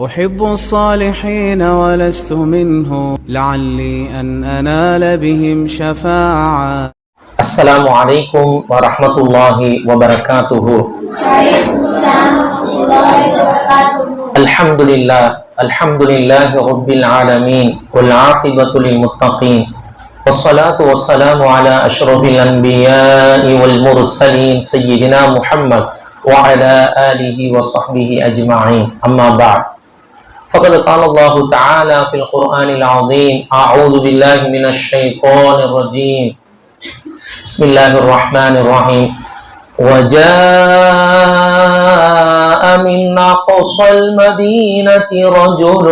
أحب الصالحين ولست منه لعلي أن أنال بهم شفاعة. السلام عليكم ورحمة الله وبركاته. الحمد لله الحمد لله رب العالمين والعاقبة للمتقين. والصلاة والسلام على أشرف الأنبياء والمرسلين سيدنا محمد وعلى آله وصحبه أجمعين. أما بعد فقد قال الله تعالى في القرآن العظيم أعوذ بالله من الشيطان الرجيم. بسم الله الرحمن الرحيم. وجاء من أقصى المدينة رجل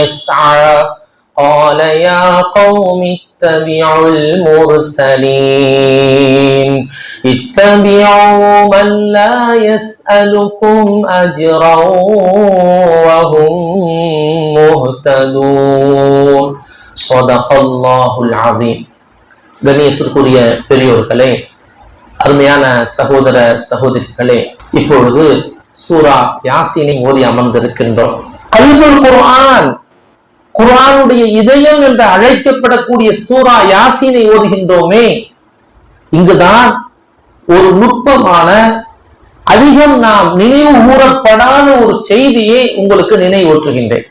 يسعى قال يا قوم اتبعوا المرسلين اتبعوا من لا يسألكم أجرا وهم مهتدون صدق الله العظيم கண்ணியத்திற்குரிய பெரியோர்களே அருமையான சகோதர சகோதரிகளே இப்பொழுது சூரா யாசினை ஓதி அமர்ந்திருக்கின்றோம் கல்புல் குர்ஆன் குரானுடைய இதயம் என்று அழைக்கப்படக்கூடிய சூரா யாசினை ஓதுகின்றோமே இங்குதான் ஒரு நுட்பமான அதிகம் நாம் நினைவு கூறப்படாத ஒரு செய்தியை உங்களுக்கு நினைவூற்றுகின்றேன்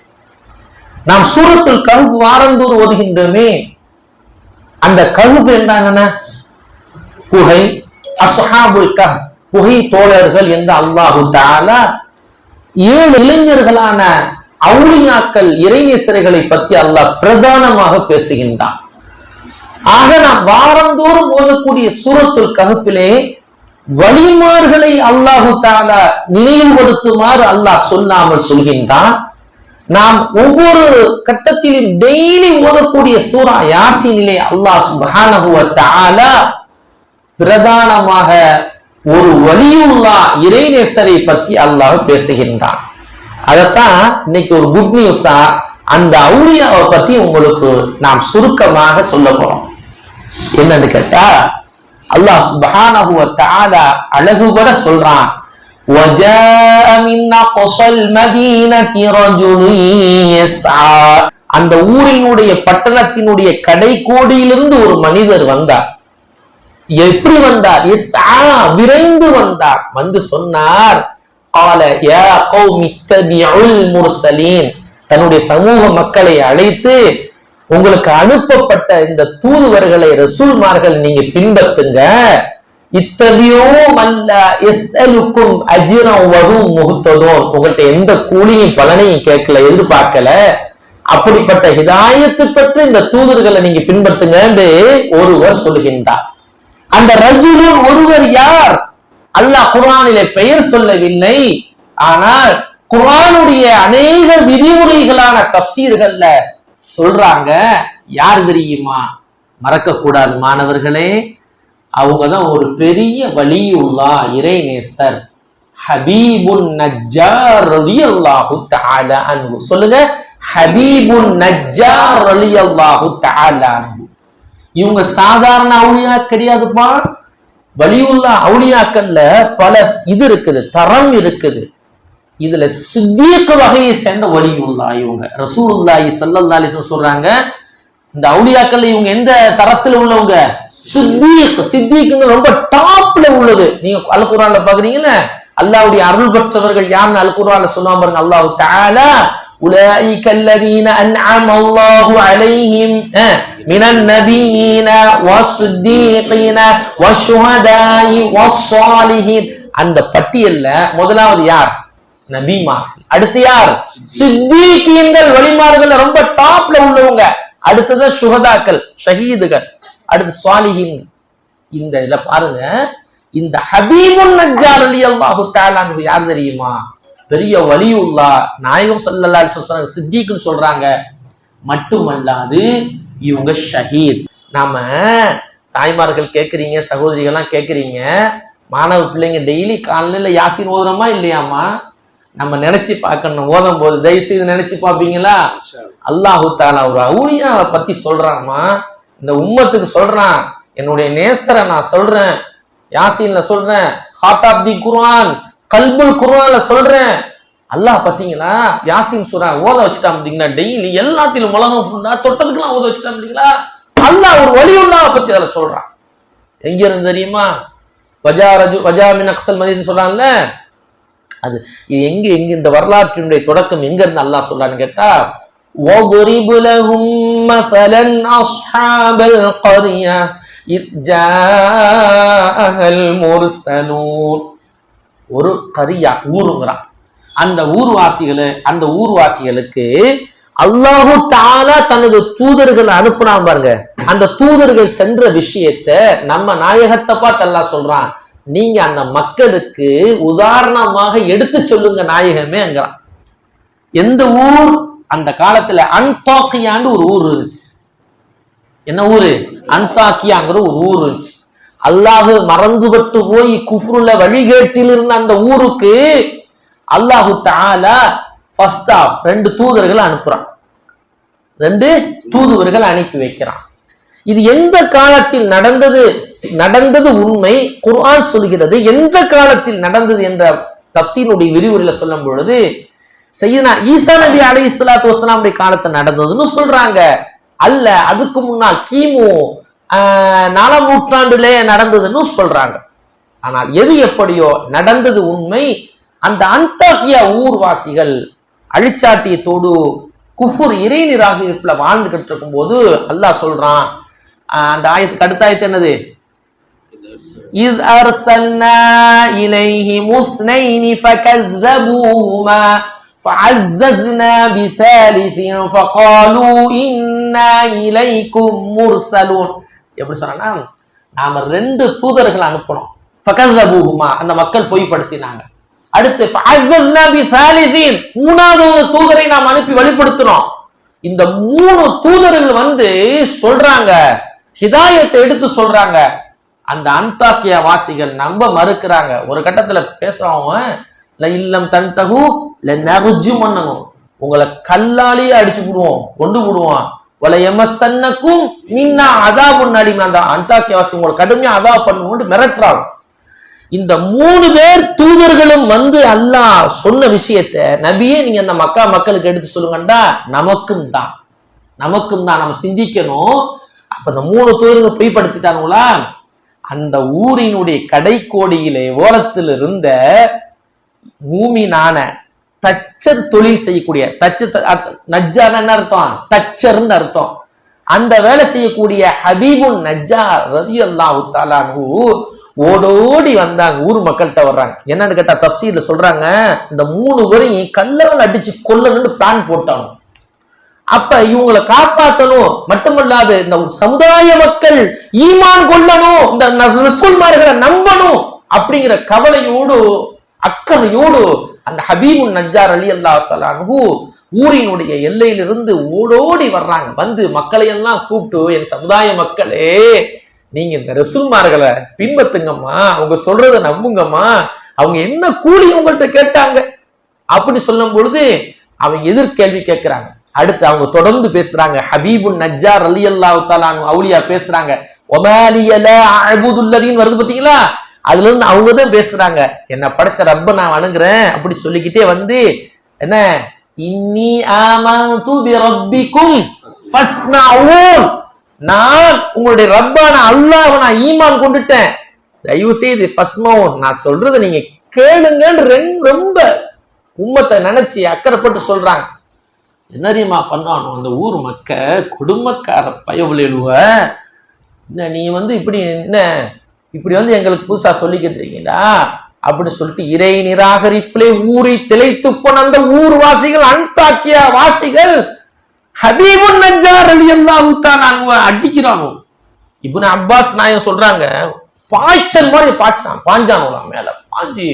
நாம் சூரத்தில் கருவு வாரந்தூர் ஓதுகின்றோமே அந்த கருவு என்னன்னா குகை அசஹாபுல் கஹ் குகை தோழர்கள் என்று அல்லாஹு தாலா ஏழு இளைஞர்களான அவுளியாக்கள் இறைநேசர்களை பத்தி அல்லாஹ் பிரதானமாக பேசுகின்றான். ஆக நாம் வாரந்தோறும் ஓதக்கூடிய சூரத்துல் கருப்பிலே வழிமார்களை அல்லாஹு தாலா நினைவுபடுத்துமாறு அல்லாஹ் சொல்லாமல் சொல்கின்றான். நாம் ஒவ்வொரு கட்டத்திலும் டெய்லி ஓதக்கூடிய சூரா யாசினிலே அல்லாஹ் சுப்ஹானஹு பிரதானமாக ஒரு வலியுள்ளா இறைநேசரை பற்றி அல்லாஹ் பேசுகின்றான். அதைத்தான் இன்னைக்கு ஒரு குட் நியூஸா அந்த அவுளியாவை பத்தி உங்களுக்கு நாம் சுருக்கமாக சொல்ல போறோம் என்னன்னு கேட்டா அல்லாஹ் சுப்ஹானஹு வ தஆலா அழகுபட சொல்றான் وَجَاءَ مِنْ أَقْصَى الْمَدِينَةِ رَجُلٌ يَسْعَى அந்த ஊரினுடைய பட்டணத்தினுடைய கடைக்கோடியிலிருந்து ஒரு மனிதர் வந்தார் எப்படி வந்தார் யஸ்ஆ விரைந்து வந்தார் வந்து சொன்னார் கால யா கௌமித்தபியுல் முர்சலீன் தன்னுடைய சமூக மக்களை அழைத்து உங்களுக்கு அனுப்பப்பட்ட இந்த தூதுவர்களை ரசூல்மார்கள் நீங்க பின்பற்றுங்க. இத்தகையோ அல்ல எஸ்எலுக்கும் அஜிரம் வரும் முகத்ததும் உங்கள்கிட்ட எந்த கூலியும் பலனையும் கேட்கல எதிர்பார்க்கல. அப்படிப்பட்ட ஹிதாயத்து பற்றி இந்த தூதர்களை நீங்க பின்பற்றுங்க ஒருவர் சொல்கின்றார். அந்த ரஜுலும் ஒருவர் யார்? அல்லாஹ் குரானிலே பெயர் சொல்லவில்லை. ஆனால் குர்ஆனுடைய அநேக விதிமுறைகளான தப்சீர்கள்ல சொல்றாங்க. யார் தெரியுமா? மறக்க கூடாது மாணவர்களே. அவங்க தான் ஒரு பெரிய வலியுல்லா இறைநேசர். ஹபீபுன் நஜ்ஜார் ரலியல்லாஹு தஆலா அன்ஹு. சொல்லுங்க. ஹபீபுன் நஜ்ஜார் ரலியல்லாஹு தஆலா இவங்க சாதாரண அவுளியா கிடையாதுப்பா வலியுல்லா அவுளியாக்கள்ல பல இது இருக்குது தரம் இருக்குது. இதுல சித்தியக்க வகையை சேர்ந்த வலியுல்லா இவங்க. ரசூலுல்லாஹி ஸல்லல்லாஹு அலைஹி சொல்றாங்க இந்த அவுளியாக்கல்ல இவங்க எந்த தரத்துல உள்ளவங்க? சித்திக். சித்தீக்குங்க ரொம்ப டாப்ல உள்ளது. நீங்க அல் குர்ஆன்ல பாக்குறீங்கல்ல அல்லாஹ்வுடைய அருள் பெற்றவர்கள் யாருன்னு அல் சொன்னா பாருங்க அல்லாஹ் தஆலா أولئك الذين أنعم الله عليهم من النبيين والصديقين والشهداء والصالحين அந்த பட்டியல்ல முதலாவது யார் நபிமார்கள் அடுத்து யார் சித்திகீன்கள் வழிமார்கள் ரொம்ப டாப்ல உள்ளவங்க அடுத்தது சுகதாக்கள் ஷஹீதுகள் அடுத்து சாலிஹின் இந்த இதுல பாருங்க இந்த ஹபீபுன் நஜ்ஜார் அலி அல்லாஹு தாலான் யார் தெரியுமா பெரிய வலியுல்லா நாயகம் சல்லல்லா சொல்றாங்க சித்திக்குன்னு சொல்றாங்க. மட்டுமல்லாது இவங்க ஷஹீத். நாம தாய்மார்கள் கேட்குறீங்க சகோதரிகள்லாம் கேட்குறீங்க மாணவ பிள்ளைங்க டெய்லி காலையில யாசின் ஓதுறோமா இல்லையாமா நம்ம நினைச்சு பார்க்கணும். ஓதும் போது தயவு செய்து நினைச்சு பார்ப்பீங்களா? அல்லாஹு தாலா ஒரு அவுளியாவை பத்தி சொல்றாமா இந்த உம்மத்துக்கு சொல்றான். என்னுடைய நேசரை நான் சொல்றேன். யாசீன்ல சொல்றேன். ஹார்ட் ஆஃப் தி குர்ஆன் கல்புல் குர்ஆன்ல சொல்றேன் அல்லாஹ் பார்த்தீங்களா யாசின் சூரா ஓத வச்சுட்டா பார்த்தீங்கன்னா டெய்லி எல்லாத்திலும் உலகம் ஃபுல்லா தொட்டதுக்கெல்லாம் ஓத வச்சுட்டா பார்த்தீங்களா அல்லாஹ் ஒரு வழி உண்டாவை பத்தி அதில் சொல்றான் எங்க இருந்து தெரியுமா வஜா ரஜு வஜா மின் அக்சல் மதின்னு சொல்றான்ல அது இது எங்க எங்க இந்த வரலாற்றினுடைய தொடக்கம் எங்க இருந்து அல்லாஹ் சொல்றான்னு கேட்டா وَضْرِبْ لَهُمْ مَثَلًا أَصْحَابَ الْقَرْيَةِ إِذْ جَاءَهَا الْمُرْسَلُونَ ஒரு கரியா ஊருங்கிறான் அந்த ஊர்வாசிகளு அந்த ஊர்வாசிகளுக்கு அல்லாஹு தாலா தனது தூதர்கள் அனுப்புனான் பாருங்க. அந்த தூதர்கள் சென்ற விஷயத்த நம்ம நாயகத்தை பார்த்து அல்லாஹ் சொல்றான். நீங்க அந்த மக்களுக்கு உதாரணமாக எடுத்து சொல்லுங்க நாயகமே அங்கிறான். எந்த ஊர்? அந்த காலத்துல அன்டாக்கியாண்டு ஒரு ஊர் இருந்துச்சு. என்ன ஊரு? அன்தாக்கியாங்கிற ஒரு ஊர் இருந்துச்சு. அல்லாஹு மறந்துபட்டு போய் குஃப்ருல வழிகேட்டில் இருந்த அந்த ஊருக்கு அல்லாஹு தாலா ஃபர்ஸ்ட் ஆஃப் ரெண்டு தூதர்கள் அனுப்புறான். ரெண்டு தூதுவர்கள் அனுப்பி வைக்கிறான். இது எந்த காலத்தில் நடந்தது? நடந்தது உண்மை. குர்ஆன் சொல்கிறது எந்த காலத்தில் நடந்தது என்ற தப்சீனுடைய விரிவுரையில சொல்லும் பொழுது செய்யனா ஈசா நபி அலை இஸ்லாத்து வசலாமுடைய காலத்தில் நடந்ததுன்னு சொல்றாங்க. அல்ல அதுக்கு முன்னால் கிமு நாலாம் நூற்றாண்டுலே நடந்ததுன்னு சொல்றாங்க ஆனால் எது எப்படியோ நடந்தது உண்மை அந்த அந்தாக்கியா ஊர்வாசிகள் அழிச்சாட்டியத்தோடு குஃபுர் இறை நிராகரிப்புல வாழ்ந்துகிட்டு இருக்கும்போது அல்லாஹ் சொல்றான் ஆஹ், அந்த ஆயத்துக்கு அடுத்த ஆயத்து என்னது إذ أرسلنا إليهم اثنين فكذبوهما فعززنا بثالث فقالوا إنا إليكم مرسلون எப்படி சொன்னா நாம ரெண்டு தூதர்கள் அனுப்பணும் ஃபகஸபூஹுமா அந்த மக்கள் பொய்ப்படுத்தினாங்க. அடுத்து மூணாவது தூதரை நாம் அனுப்பி வெளிப்படுத்தினோம் இந்த மூணு தூதர்கள் வந்து சொல்றாங்க ஹிதாயத்தை எடுத்து சொல்றாங்க. அந்த அந்தாக்கியா வாசிகள் நம்ப மறுக்கிறாங்க. ஒரு கட்டத்துல பேசுறவங்க இல்லம் தன் தகு இல்ல நகுஜு மன்னனும் உங்களை கல்லாலேயே அடிச்சு விடுவோம் கொண்டு விடுவோம் வலையமசன்னக்கும் மின்னா அதா முன்னாடி அந்த அந்தாக்கிய வாசி உங்களை கடுமையா அதா பண்ணுவோம் மிரட்டுறாங்க. இந்த மூணு பேர் தூதர்களும் வந்து அல்லாஹ் சொன்ன விஷயத்த நபியே நீங்க அந்த மக்கா மக்களுக்கு எடுத்து சொல்லுங்கண்டா நமக்கும் தான். நமக்கும் தான். நம்ம சிந்திக்கணும். அப்ப இந்த மூணு தூதர்கள் பொய்ப்படுத்திட்டானுங்களா அந்த ஊரினுடைய கடைக்கோடியிலே ஓரத்தில் இருந்த மூமினான தச்சர் தொழில் செய்யக்கூடிய தச்சு நஜ்ஜார் என்ன அர்த்தம்? தச்சர்னு அர்த்தம். அந்த வேலை செய்யக்கூடிய ஹபீபுன் நஜ்ஜார் ரதி அல்லாஹு தாலானு ஓடோடி வந்தாங்க ஊர் மக்கள்கிட்ட வர்றாங்க. என்னன்னு கேட்டா தப்சீர்ல சொல்றாங்க இந்த மூணு பேரையும் கல்லவன் அடிச்சு கொல்லணும்னு பிளான் போட்டாங்க. அப்ப இவங்களை காப்பாற்றணும் மட்டுமல்லாது இந்த சமுதாய மக்கள் ஈமான் கொள்ளணும் இந்த ரசூல்மார்களை நம்பணும் அப்படிங்கிற கவலையோடு அக்கறையோடு அந்த ஹபீபுன் நஜார் அலி அல்லா தலானு ஊரினுடைய எல்லையிலிருந்து ஓடோடி வர்றாங்க. வந்து மக்களையெல்லாம் கூப்பிட்டு என் சமுதாய மக்களே நீங்க இந்த ரசூல்மார்களை பின்பத்துங்கம்மா. அவங்க சொல்றத நம்புங்கம்மா. அவங்க என்ன கூலி உங்கள்கிட்ட கேட்டாங்க? அப்படி சொல்லும் பொழுது அவங்க எதிர்கேள்வி கேட்கிறாங்க. அடுத்து அவங்க தொடர்ந்து பேசுறாங்க. ஹபீபுன் நஜார் அலி அல்லாஹு அவங்க அவுலியா பேசுறாங்க. ஒமாலியல அழுபுதுல்லதின்னு வருது பாத்தீங்களா? அதுல இருந்து அவங்க தான் பேசுறாங்க. என்ன படைச்ச ரப்ப நான் வணங்குறேன் அப்படி சொல்லிக்கிட்டே வந்து என்ன? இன்னி ஆமந்து பி ரப்பிக்கும் ஃபஸ்மஊன். நான் உங்களுடைய ரப்பான அல்லாஹ்வை நான் ஈமான் கொண்டுட்டேன். தயவு செய்து ஃபஸ்மவுன் நான் சொல்றதை நீங்க கேளுங்கன்னு ரொம்ப உம்மத்தை நினைச்சு அக்கறைப்பட்டு சொல்றாங்க. என்ன பண்ணானோ அந்த ஊர் மக்க குடும்பக்கார பயவுல நீ வந்து இப்படி என்ன இப்படி வந்து எங்களுக்கு புதுசா சொல்லிக்கிட்டு இருக்கீங்களா? அப்படின்னு சொல்லிட்டு இறை நிராகரிப்பிலே ஊரை திளைத்து போன அந்த ஊர்வாசிகள் அன்தாக்கிய வாசிகள் ஹபீபுன் நஜ்ஜார் ரலியல்லாஹு நாங்க அடிக்கிறானோ? இப்னு அப்பாஸ் நாயகம் சொல்றாங்க பாய்ச்சல் மாதிரி பாய்ச்சான் பாஞ்சானுலாம் மேல பாஞ்சு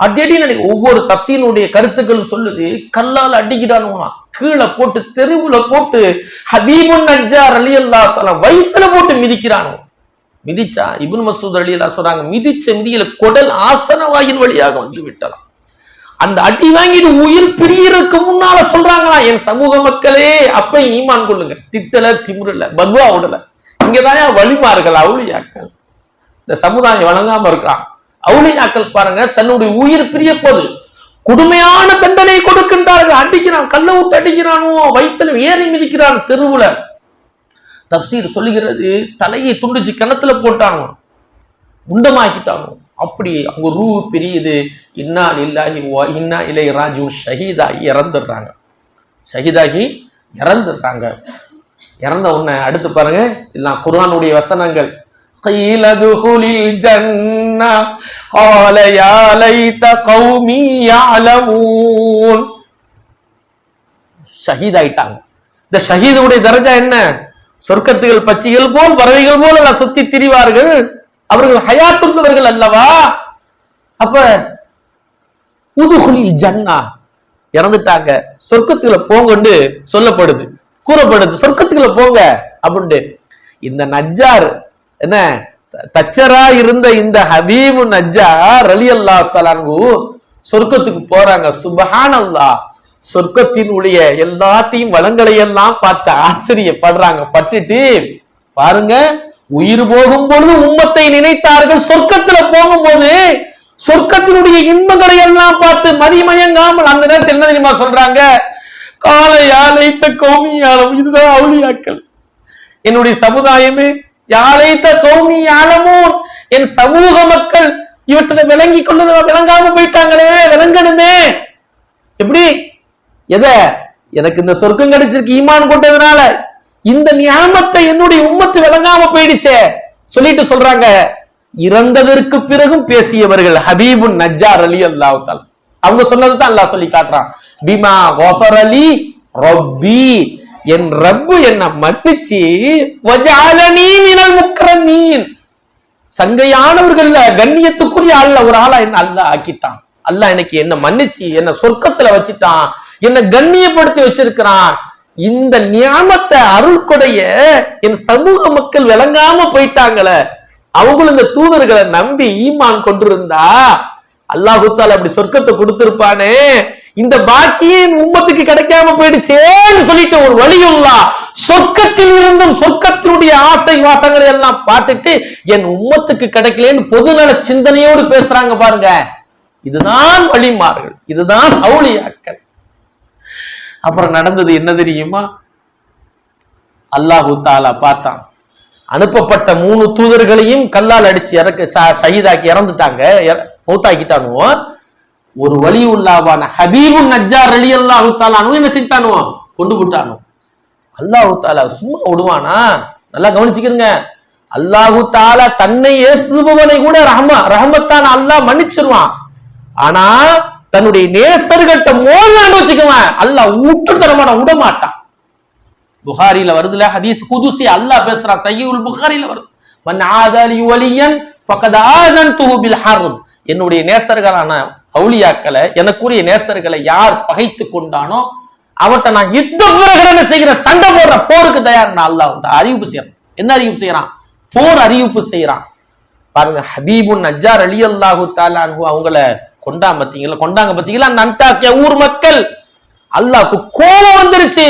அடி நினைக்க ஒவ்வொரு தப்சீனுடைய கருத்துக்களும் சொல்லுது கல்லால் அடிக்கிறானுங்களாம் கீழே போட்டு தெருவுல போட்டு ஹபீபுன் நஜ்ஜார் அலி அல்லா வயிற்றுல போட்டு மிதிக்கிறானுங்க மிதிச்சா இபுன் மசூத் அலி சொல்றாங்க மிதிச்ச மிதியில குடல் ஆசன வாயின் வழியாக வந்து விட்டலாம். அந்த அடி வாங்கிட்டு உயிர் பிரியறதுக்கு முன்னால சொல்றாங்களா என் சமூக மக்களே அப்ப ஈமான் கொள்ளுங்க. திட்டல திமுறல பத்வா விடல. இங்கதான் வழிமார்கள் அவுளியாக்கள். இந்த சமுதாயம் வழங்காம இருக்கான். அவுளியாக்கள் பாருங்க தன்னுடைய உயிர் பிரிய போது கொடுமையான தண்டனை கொடுக்கின்றார்கள். அடிக்கிறான் கள்ள ஊத்து அடிக்கிறானோ வயிற்றுல ஏறி மிதிக்கிறான் தெருவுல. தப்சீர் சொல்லுகிறது தலையை துண்டிச்சு கிணத்துல போட்டாங்க முண்டமாக்கிட்டாங்க அப்படி அவங்க ரூ பிரியுது இன்னா இல்லாஹி இன்னா இலை ராஜு ஷஹீதாகி இறந்துடுறாங்க ஷஹீதாகி இறந்துடுறாங்க இறந்த உடனே அடுத்து பாருங்க எல்லாம் குர்ஆனுடைய வசனங்கள் قيل ادخل الجنة قال يا ليت قومي يعلمون ஷஹீத் ஆயிட்டாங்க இந்த ஷஹீதுடைய தரஜா என்ன சொர்க்கத்துகள் பச்சிகள் போல் பறவைகள் போல் அல்ல சுத்தி திரிவார்கள். அவர்கள் ஹயாத்துள்ளவர்கள் அல்லவா? அப்ப உதுகுலில் ஜன்னா. இறந்துட்டாங்க. சொர்க்கத்துக்குள்ள போங்கன்னு சொல்லப்படுது. கூறப்படுது சொர்க்கத்துக்குள்ள போங்க அப்படின்ட்டு. இந்த நஜ்ஜார் என்ன? த- தச்சரா இருந்த இந்த ஹபீபு நஜ்ஜார் அலி அல்லா தலாங்கு சொர்க்கத்துக்கு போறாங்க. சொர்க்கத்தின் சொர்க்கத்தினுடைய எல்லாத்தையும் வளங்களை எல்லாம் பார்த்து ஆச்சரியப்படுறாங்க. பட்டுட்டு பாருங்க உயிர் போகும் பொழுது உம்மத்தை நினைத்தார்கள். சொர்க்கத்துல போகும்போது சொர்க்கத்தினுடைய இன்பங்களை எல்லாம் பார்த்து மதிமயங்காமல் அந்த நேரத்தில் என்ன தெரியுமா சொல்றாங்க? காலை யாழைத்த கௌமியாலம் இதுதான் அவுளியாக்கள் என்னுடைய சமுதாயமே யாழைத்த கௌமி யாழமோன் என் சமூக மக்கள் இவற்றை விளங்கி கொண்டு விளங்காம போயிட்டாங்களே விளங்கணுமே. எப்படி? எதை? எனக்கு இந்த சொர்க்கம் கிடைச்சிருக்கு ஈமான் கொண்டதுனால இந்த ஞாபகத்தை என்னுடைய உம்மத்து விளங்காம போயிடுச்சே. சொல்லிட்டு சொல்றாங்க இறந்ததற்கு பிறகும் பேசியவர்கள் ஹபீபுன் நஜார் அலி அல்லாவுத்தால் அவங்க சொன்னது தான் அல்லாஹ் சொல்லி காட்டுறான். பிமா கோஃபர் அலி ரப்பி. என் ரப்பு என்ன மன்னிச்சு வஜாலனி மினல் முக்ரமீன். சங்கையானவர்கள்ல கண்ணியத்துக்குரிய அல்ல ஒரு ஆளா என்ன அல்ல ஆக்கிட்டான். அல்லாஹ் எனக்கு என்ன மன்னிச்சு என்ன சொர்க்கத்துல வச்சுட்டான். என்னை கண்ணியப்படுத்தி வச்சிருக்கிறான். இந்த நியாமத்தை அருள் கொடைய என் சமூக மக்கள் விளங்காம போயிட்டாங்களே. அவங்களும் இந்த தூதர்களை நம்பி ஈமான் கொண்டிருந்தா அல்லாஹுத்தால் அப்படி சொர்க்கத்தை கொடுத்திருப்பானே. இந்த பாக்கியின் உம்மத்துக்கு கிடைக்காம போயிடுச்சேன்னு சொல்லிட்டு ஒரு வழியுள்ளா. சொர்க்கத்தில் இருந்தும் சொர்க்கத்தினுடைய ஆசை வாசங்களை எல்லாம் பார்த்துட்டு என் உம்மத்துக்கு கிடைக்கலன்னு பொதுநல சிந்தனையோடு பேசுறாங்க பாருங்க. இதுதான் வழிமார்கள். இதுதான் அவுளியாக்கள். அப்புறம் நடந்தது என்ன தெரியுமா? அல்லாஹு தாலா பார்த்தான். அனுப்பப்பட்ட மூணு தூதர்களையும் கல்லால் அடிச்சு இறக்க ச- ஷஹீதாக்கி இறந்துட்டாங்க. இற- ஒரு வழி உள்ளாவான ஹபீபுன் நஜ்ஜா அலி அல்லாஹு தாலானு என்ன செஞ்சானுவோ? கொண்டு விட்டானும் அல்லாஹு தாலா சும்மா விடுவானா? நல்லா கவனிச்சுக்கிறங்க அல்லாஹு தாலா தன்னை ஏசுபவனை கூட ரஹம ரஹமத்தான் அல்லாஹ் மன்னிச்சிருவான். ஆனா தன்னுடைய நேசர்கிட்ட மோதலான்னு வச்சுக்குவேன். அல்லாஹ் விட்டு தரமான விட மாட்டான் புகாரில வருதுல ஹதீஸ் குதுசி அல்லாஹ் பேசுறான். சையுல் புகாரில வருது. மன் ஆதாலி ஒலியன் பக்கத ஆதன் பில் ஹர்ப் என்னுடைய நேசர்களான அவுளியாக்களை எனக்குரிய நேசர்களை யார் பகைத்து கொண்டானோ அவட்ட நான் யுத்த பிரகடனை செய்கிற சண்டை போடுற போருக்கு தயார். நான் அல்லாஹ் அறிவிப்பு செய்யறான். என்ன அறிவிப்பு செய்யறான்? போர் அறிவிப்பு செய்யறான். பாருங்க ஹபீபுன் நஜார் அலி அல்லாஹு தாலான்ஹு அவங்கள கொண்டா பாத்தீங்களா கொண்டாங்க பாத்தீங்களா அந்த அன்டாக்கிய ஊர் மக்கள் அல்லாஹ்க்கு கோபம் வந்துருச்சு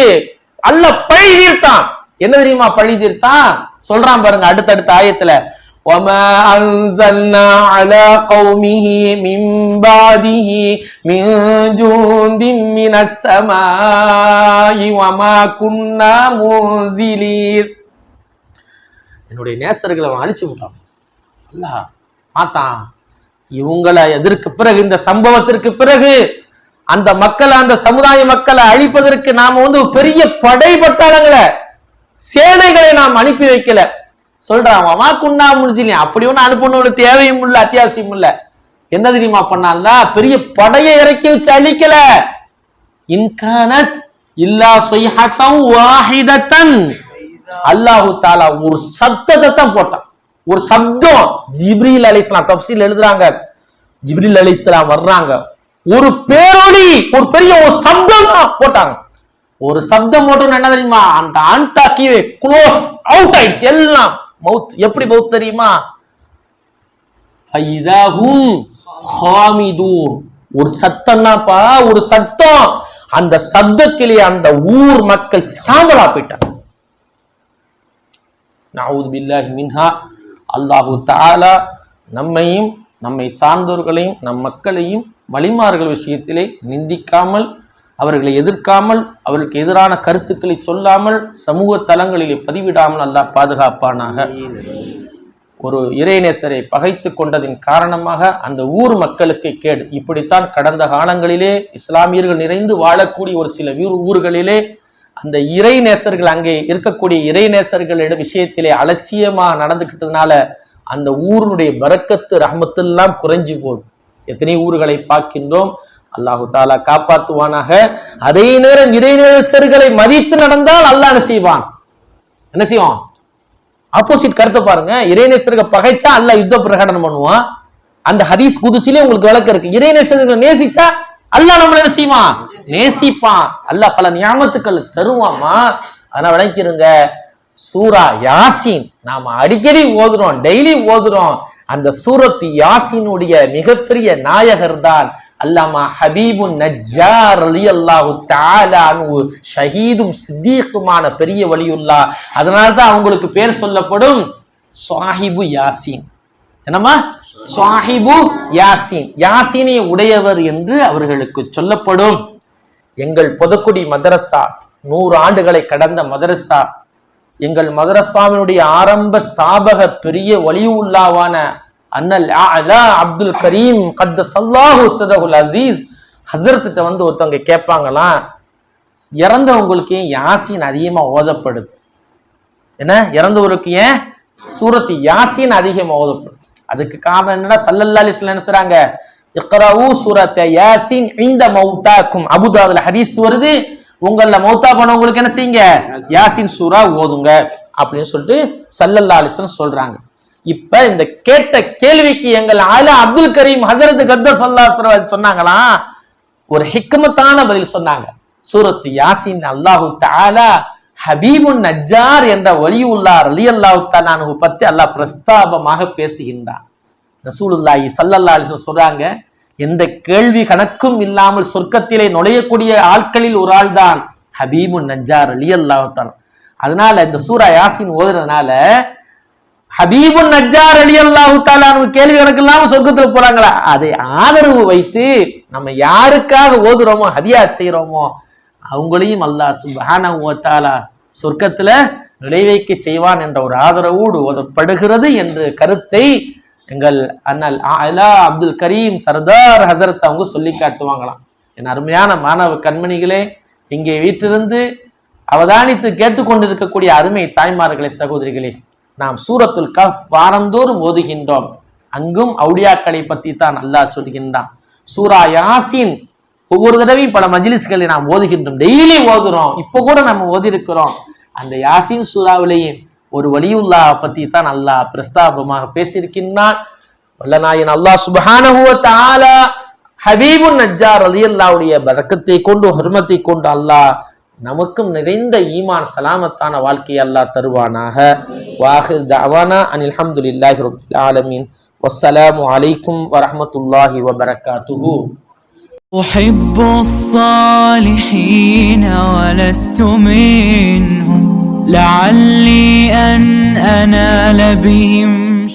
அல்லாஹ் பழி தீர்த்தான் என்ன தெரியுமா பழி தீர்த்தான் சொல்றான் பாருங்க அடுத்தடுத்த ஆயத்துல وما أنزلنا على قومه من بعده من جند من السماء وما كنا منزلين என்னுடைய நேசர்களை அவன் அழிச்சு விட்டான் அல்லாஹ் பார்த்தான் இவங்களை எதற்கு பிறகு இந்த சம்பவத்திற்கு பிறகு அந்த மக்களை அந்த சமுதாய மக்களை அழிப்பதற்கு நாம வந்து பெரிய படை பட்டாளங்களை சேனைகளை நாம் அனுப்பி வைக்கல. சொல்றான் வமா குண்டா முடிச்சிலே அப்படி ஒண்ணு அனுப்பணும்னு தேவையும் இல்லை அத்தியாவசியம் இல்லை. என்ன தெரியுமா பண்ணான்ல பெரிய படையை இறக்கி வச்சு அழிக்கல. இன்கான இல்லா சொய்ஹத்தம் வாஹிதத்தன். அல்லாஹு தாலா ஒரு சத்தத்தை தான் போட்டான். ஒரு சப்தம். ஜிப்ரீல் அலிஸ்லாம் தப்சீல் எழுதுறாங்க. ஜிப்ரீல் அலிஸ்லாம் வர்றாங்க. ஒரு பேரொளி ஒரு பெரிய ஒரு சப்தம் தான் போட்டாங்க. ஒரு சப்தம் போட்டோம்னு என்ன தெரியுமா? அந்த ஆண்டாக்கி க்ளோஸ் அவுட் ஆயிடுச்சு எல்லாம். மவுத் எப்படி மவுத் தெரியுமா? ஃபைதாஹும் ஒரு சத்தம்னாப்பா? ஒரு சத்தம். அந்த சத்தத்திலே அந்த ஊர் மக்கள் சாம்பலா போயிட்டாங்க. நாவூது பில்லாஹி மின்ஹா. அல்லாஹு தாலா நம்மையும் நம்மை சார்ந்தவர்களையும் நம் மக்களையும் வழிமார்கள் விஷயத்திலே நிந்திக்காமல் அவர்களை எதிர்க்காமல் அவருக்கு எதிரான கருத்துக்களை சொல்லாமல் சமூக தளங்களிலே பதிவிடாமல் அல்லாஹ் பாதுகாப்பானாக. ஒரு இறைநேசரை பகைத்து கொண்டதின் காரணமாக அந்த ஊர் மக்களுக்கு கேடு. இப்படித்தான் கடந்த காலங்களிலே இஸ்லாமியர்கள் நிறைந்து வாழக்கூடிய ஒரு சில ஊர் ஊர்களிலே அந்த இறைநேசர்கள் அங்கே இருக்கக்கூடிய இறைநேசர்களிட விஷயத்திலே அலட்சியமாக நடந்துக்கிட்டதுனால அந்த ஊருடைய வரக்கத்து ரஹமத்தெல்லாம் குறைஞ்சு போகுது. எத்தனை ஊர்களை பார்க்கின்றோம்? அல்லாஹு தாலா காப்பாத்துவானாக. அதே நேரம் இறைநேசர்களை மதித்து நடந்தால் அல்லாஹ் என்ன செய்வான்? என்ன செய்வான்? ஆப்போசிட் கருத்தை பாருங்க. இறைநேசர்கள் பகைச்சா அல்லாஹ் யுத்த பிரகடனம் பண்ணுவான். அந்த ஹதீஸ் குதிசிலே உங்களுக்கு விளக்க இருக்கு. இறைநேசர்கள் நேசிச்சா அல்லாஹ் நம்மள என்ன செய்வான் நேசிப்பான் அல்லாஹ் பல ஞாபகத்துக்கள் தருவாமா? அதனால விளக்கிருங்க சூரா யாசின். நாம அடிக்கடி ஓதுறோம் டெய்லி ஓதுறோம். அந்த சூரத்து யாசினுடைய மிகப்பெரிய நாயகர் தான் அல்லாமா ஹபீபுன் நஜ்ஜார் அலி அல்லாஹு தாலானு ஷஹீதும் சித்தீக்குமான பெரிய வழியுல்லா அதனால தான் அவங்களுக்கு பேர் சொல்லப்படும் சாஹிபு யாசின். என்னம்மா? சாஹிபு யாசின். யாசினை உடையவர் என்று அவர்களுக்கு சொல்லப்படும். எங்கள் பொதக்குடி மதரசா நூறு ஆண்டுகளை கடந்த மதரசா எங்கள் மதரசாவினுடைய ஆரம்ப ஸ்தாபக பெரிய வலியுல்லாவான அண்ணல் அப்துல் கரீம் கத்த சல்லாஹு சதகுல் அசீஸ் ஹசரத்திட்ட வந்து ஒருத்தவங்க கேட்பாங்களாம் இறந்தவங்களுக்கு ஏன் யாசின் அதிகமாக ஓதப்படுது? என்ன? இறந்தவருக்கு ஏன்? சூரத்து யாசின் அதிகமாக ஓதப்படுது. அதுக்கு காரணம் என்னன்னா சல்லல்லா அலிஸ்லாம் என்ன இக்ரவு சூரத்தை யாசின் இந்த மௌத்தாக்கும். அபுதாதுல ஹதீஸ் வருது உங்கள மௌத்தா பண்ணவங்களுக்கு என்ன செய்யுங்க? யாசின் சூரா ஓதுங்க. அப்படின்னு சொல்லிட்டு சல்லல்லா அலிஸ்லாம் சொல்றாங்க. இப்ப இந்த கேட்ட கேள்விக்கு எங்கள் ஆலா அப்துல் கரீம் ஹசரத் கத்த சல்லா சொன்னாங்களா? ஒரு ஹிக்மத்தான பதில் சொன்னாங்க. சூரத் யாசின் அல்லாஹு தாலா ஹபீபுன் நஜ்ஜார் என்ற வலியுல்லார் அலி அல்லாஹு தாலானு பத்தி அல்லாஹ் பிரஸ்தாபமாக பேசுகின்றான். ரசூலுல்லாஹி சல்லல்லா அலிசன் சொல்றாங்க எந்த கேள்வி கணக்கும் இல்லாமல் சொர்க்கத்திலே நுழையக்கூடிய ஆட்களில் ஒரு ஆள் தான் ஹபீபுன் நஜ்ஜார் அலி அல்லாஹு அதனால இந்த சூரா யாசின் ஓதுறதுனால ஹபீபுன் நஜ்ஜார் அலி அல்லாஹு தாலானு கேள்வி கணக்கு இல்லாம சொர்க்கத்துல போறாங்களா? அதை ஆதரவு வைத்து நம்ம யாருக்காக ஓதுறோமோ ஹதியா செய்யறோமோ அவங்களையும் அல்லாஹ் சுப்ஹானஹு வ தஆலா சொர்க்கத்தில் நுழைவைக்க செய்வான் என்ற ஒரு ஆதரவோடு ஓதப்படுகிறது என்ற கருத்தை எங்கள் அண்ணல் அலா அப்துல் கரீம் சர்தார் ஹசரத் அவங்க சொல்லி காட்டுவாங்களாம். என் அருமையான மாணவ கண்மணிகளே இங்கே வீட்டிலிருந்து அவதானித்து கேட்டுக்கொண்டிருக்கக்கூடிய அருமை தாய்மார்களே சகோதரிகளே நாம் சூரத்துல் கஃப் வாரந்தோறும் ஓதுகின்றோம். அங்கும் அவுடியாக்களை பற்றி தான் அல்லாஹ் சொல்கின்றான். சூரா யாசின் ஒவ்வொரு தடவையும் பல மஜிலிஸ்களை நாம் ஓதுகின்றோம். டெய்லி ஓதுறோம். இப்போ கூட நம்ம ஓதிருக்கிறோம். அந்த யாசின் சூறாவிலேயே ஒரு வலியுல்லா பத்தி தான் அல்லாஹ் பிரஸ்தாபமாக பேசியிருக்கின்றான். வல்லநாயன் அல்லாஹ் சுப்ஹானஹு தாலா தஆலா ஹபீபுன் நஜ்ஜார் ரலியல்லாஹுடைய பரக்கத்தை கொண்டு ஹர்மத்தை கொண்டு அல்லாஹ் நமக்கும் நிறைந்த ஈமான் சலாமத்தான வாழ்க்கையை அல்லாஹ் தருவானாக. வாஹிர் தவானா அனில் ஹம்துலில்லாஹி ரபுல் ஆலமீன். வசலாம் அலைக்கும் வரமத்துல்லாஹி வபரகாத்துஹூ. أحب الصالحين ولست منهم. لعلي أن أنال بهم